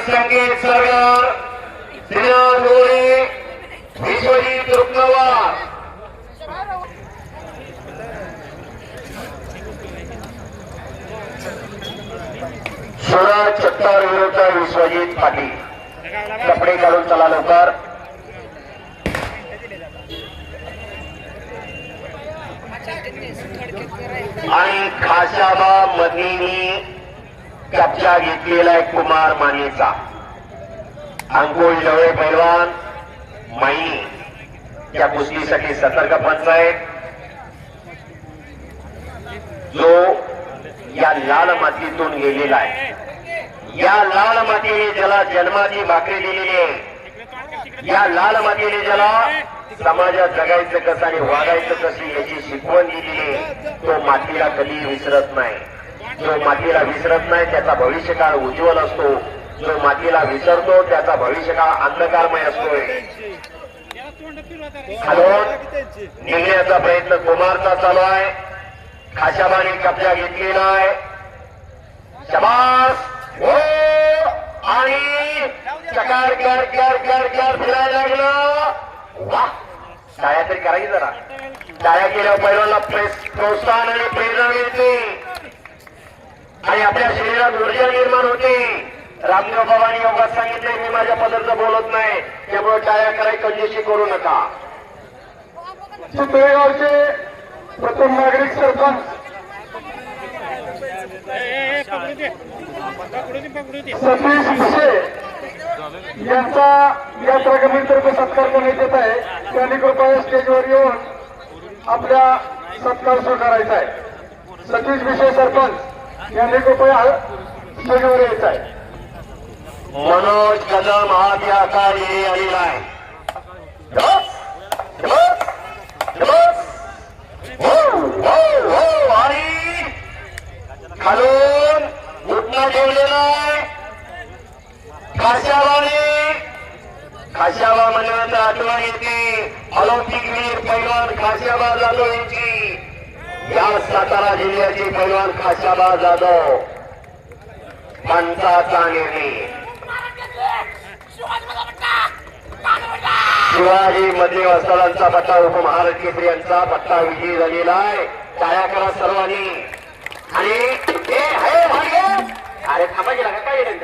संगीत सरगार श्रीनाथ गोरे विश्वजित रुक्मवार. सुरज छत्तर विरुद्ध विश्वजित पाटील. कपडे काढून चला लवकर. आणि खाशाबा मदिनी कब्जा घेतलेला आहे कुमार मानेचा. अंकुश ढवळे पैलवान माई या कुस्तीसाठी सतर्क पंच आहेत. जो या लाल मातीतून गेलेला आहे. या लाल मातीने ज्याला जन्माची भाकरी दिलेली आहे. या लाल मातीने ज्याला समाजात जगायचं कसं आणि वागायचं कसं याची शिकवण दिलेली आहे तो मातीला कधी विसरत नाही. जो मातीला विसरत नाही त्याचा भविष्यकाळ उज्ज्वल असतो. जो मातीला विसरतो त्याचा भविष्यकाळ अंधकारमय असतोय. खालून निघण्याचा प्रयत्न कुमारचा चालू आहे. खाशाबाने कब्जा घेतलेला आहे. शबास! हो! आणि चकार कर कर कर कर फिरायला लागलं. वा! टाळ्या तरी करायची जरा. टाळ्या केल्यावर पहिल्यांदा प्रोत्साहन आणि प्रेरणा मिळते. आणि आपल्या शरीरात ऊर्जा निर्माण होते. रामदेव बाबांनी योगात सांगितले मी माझ्या पदार्थ बोलत नाही त्यामुळे टाळ्या कराय कंजेशी करू नका. बेळगावचे प्रथम नागरिक सरपंच. सतीश भिसे यांचा या प्रगतीतर्फे सत्कार करण्यात येत आहे. त्यांनी कृपया स्टेजवर येऊन आपला सत्कार स्वीकारायचा आहे. सतीश भिसे सरपंच. यायचं आहे मनोज कदम हा त्या कार्य आलेला आहे. हो, हो, हो, आणि खालून घुटना ठेवलेला आहे. खाशावाने खाशावा म्हणल्यानंतर आठवण येते. ऑलिम्पिक वीर पैलवान खाशाबा जाधव यांची. या सातारा जिल्ह्याचे पैलवान खाशाबा जाधव. पंचाचा निर्णय शिवाजी मध्ये वस्त्रांचा पट्टा उपमहाराज केसरी यांचा पट्टा विजयी झालेला आहे. टाळ्या करा सर्वांनी.